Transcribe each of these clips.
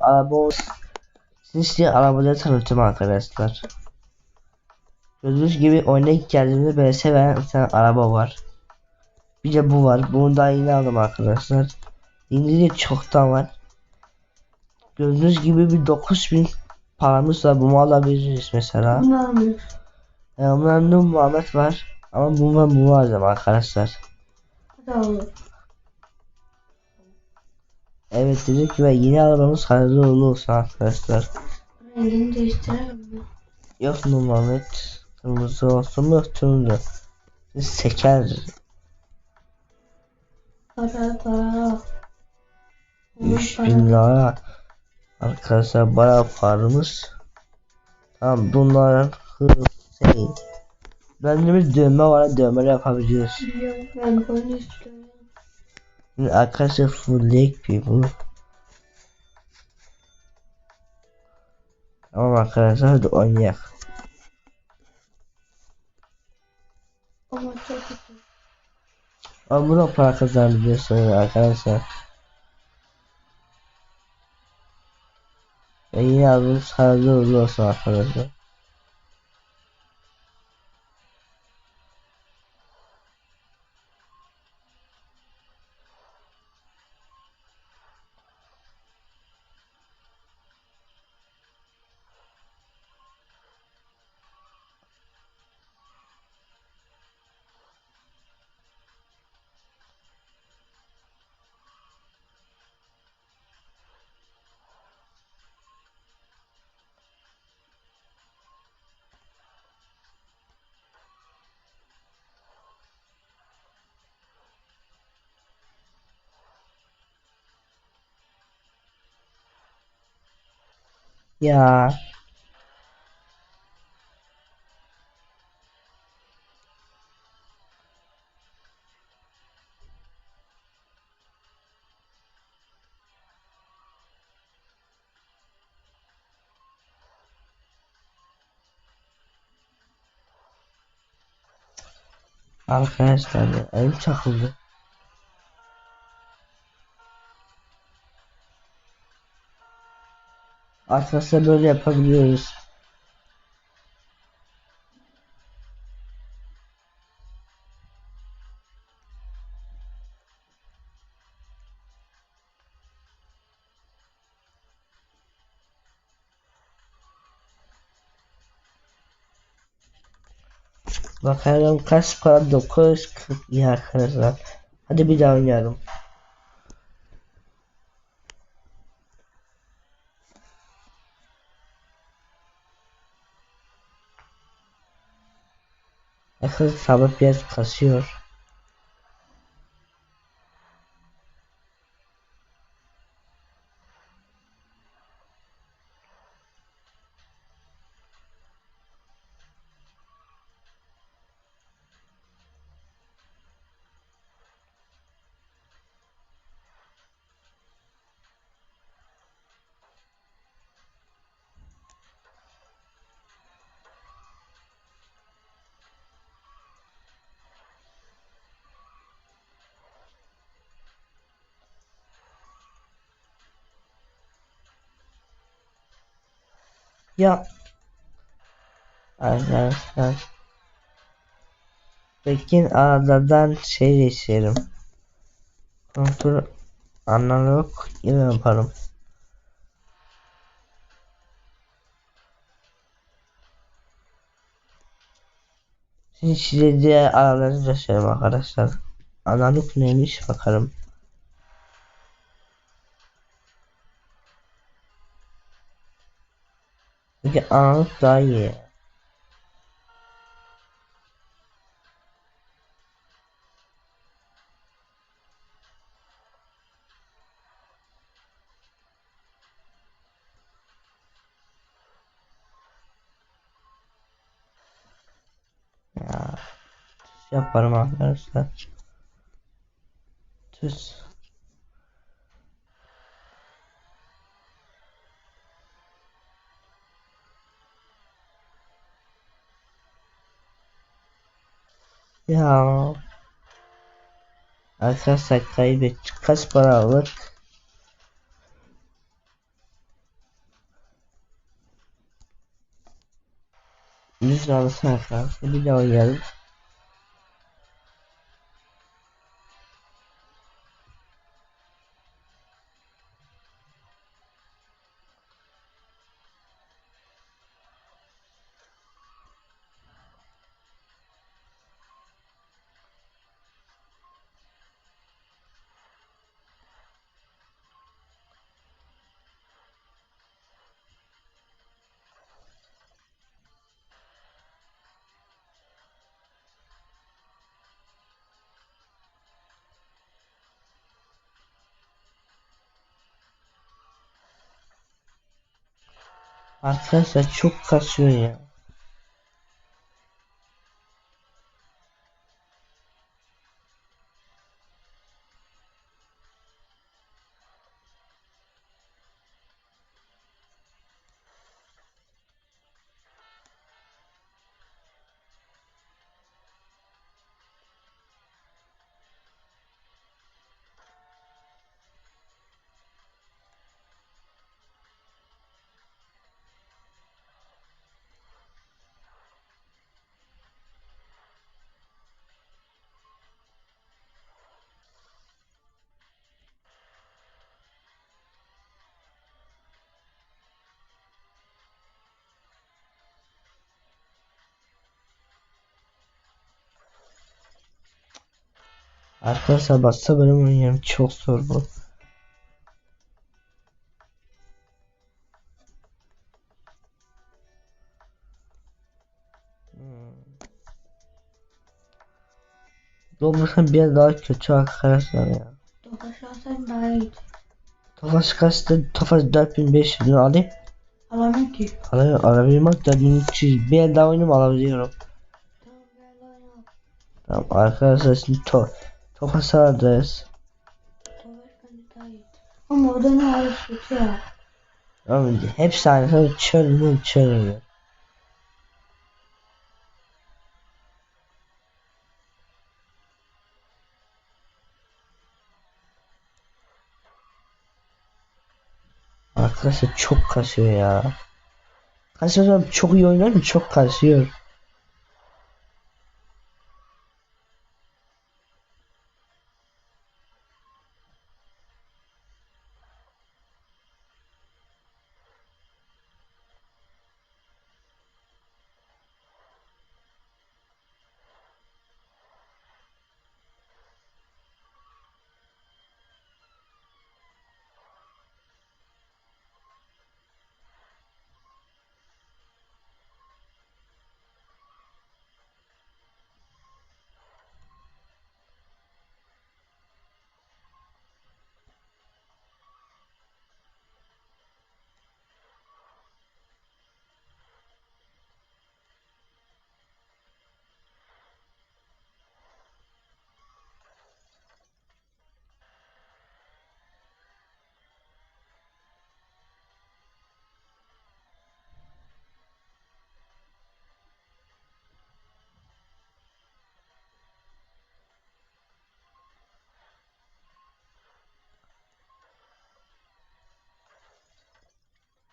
araba Size arabaları tanıtım arkadaşlar. Gördüğünüz gibi oyuna geldiğimde böyle seven bir tane araba var. Bir de bu var. Bunu da yeni aldım arkadaşlar. İngilizce çoktan var. Gördüğünüz gibi bir 9000 paramız var. Bunu alabiliriz mesela. Bunu. E, onların da Muhammed var. Ama bu var bu alacağım arkadaşlar. Alıyor. Evet dedik ve yeni arabamız hayırlı uğurlu olsun arkadaşlar. Rengini değiştiremem mi? Yok mu Muhammed? Kırmızı olsun mu turuncu? Seker. Para para. 3000 lira. Arkadaşlar bayağı paramız. Tamam bunlar şey. Bende bir dövme var dövme yapabiliyoruz. Biliyorum ben bunu istiyorum. Arkadaşlar fullleyek bir bunu. Tamam arkadaşlar hadi oynayalım. Ama çok güzel. Ama buna para kazanabiliyorsunuz arkadaşlar. Ve yine aldığınız hayırlı uğurlu olsun arkadaşlar. Ya Arkadaşlar elim çakıldı. Arkadaşlar böyle yapabiliyoruz. Bakalım kaç para 940 iyi arkadaşlar. Hadi bir daha oynayalım. Akıl sabit biraz kasıyor. Ya arkadaşlar Pekin aradan şey geçelim. Kontrol analog yine yaparım. Şimdi size diğer araları göstereyim arkadaşlar. Analog neymiş bakalım. Daha iyi. Ya tüs yaparım arkadaşlar. Tüs. Ya. Arkadaşlar kaybettik. Kaç para aldık? Yüz lira alırsan arkadaşlar. Bir de oynayalım. Arkadaşlar çok kasıyor ya. Arkadaşlar bassa bölüm oynayalım. Çok zor bu. Doblox'un biraz daha kötü arkadaşlar ya. Tofaş alsaydım daha iyiydi. Tofaş kaçtı? Tofaş 4500 lira alayım. Alamam ki. Alayım alabilirim bak 4300 bir el daha oyunu alabiliyorum. Tamam. Tamam arkadaşlar şimdi to Daha iyiydi. Ama o da ne arası kötü ya. Tamam hepsi aynı çöl mü çöl mü? Arkadaşlar çok kasıyor ya. Kasıyor çok iyi oynar mı? Çok kasıyor.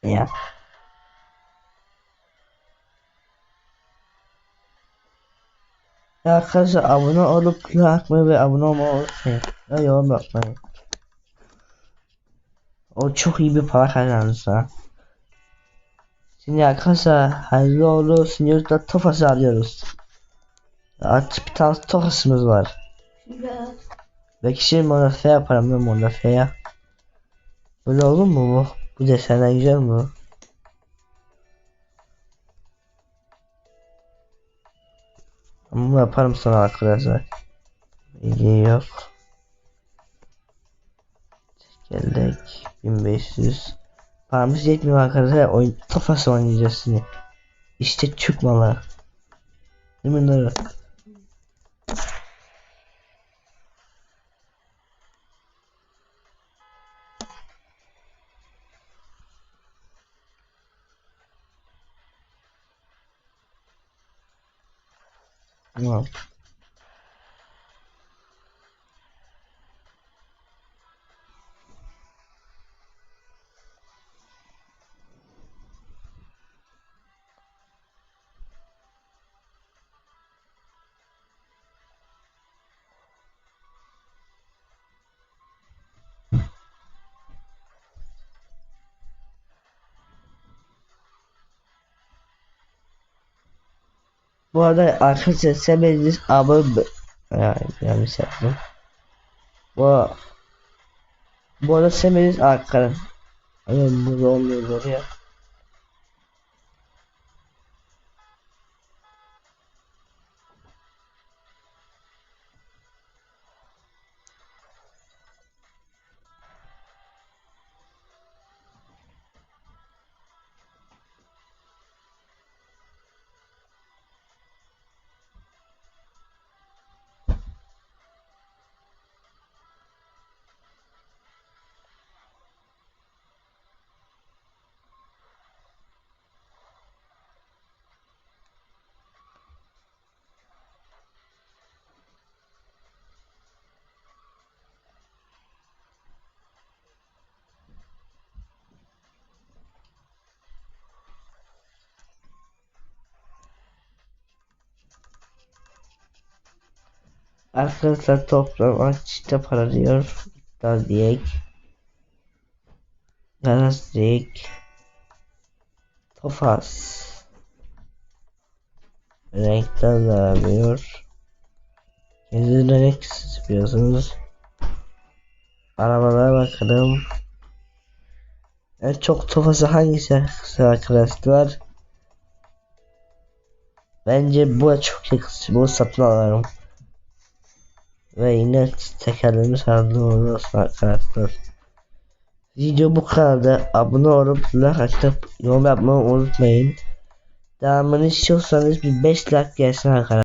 Ya. Arkadaşlar abone olup like atmayı ve abone olmayı unutmayın. Ve yorum yapmayı. O çok iyi bir para kazanırsa. Şimdi arkadaşlar hayırlı olsun da tofası alıyoruz. Artık bir tane tofasımız var. Belki şimdi monofe yaparım ben monofe'ye. Böyle olur mu bu? Bu desenler güzel mi? Ama yaparım sonra arkadaşlar. İyi yok. Geldik. 1500. Paramız yetmiyor arkadaşlar. Oyun kafası oynayacağız şimdi. İşte malı. Değil mi Nuri? Tamam. Bu arada arkadaşlar sevmediğiniz abone yani yanlış yaptım. Bu bu arada sevmediğiniz arkadaş Ay burada olmuyor ya. Arkadaşlar toplam açta para diyor. Daha diyek. Garaz diyek. Tofas. Renkler de aramıyor. Kendi renk istiyorsunuz. Arabalara bakalım. En çok tofası hangisi arkadaşlar? Bence bu çok yakışır. Bunu satın alırım. Ve yine tekerlerimiz halde olursa arkadaşlar. Video bu kadar. Abone olup like atıp yorum yapmayı unutmayın. Devamını istiyorsanız bir 5 like gelsin arkadaşlar.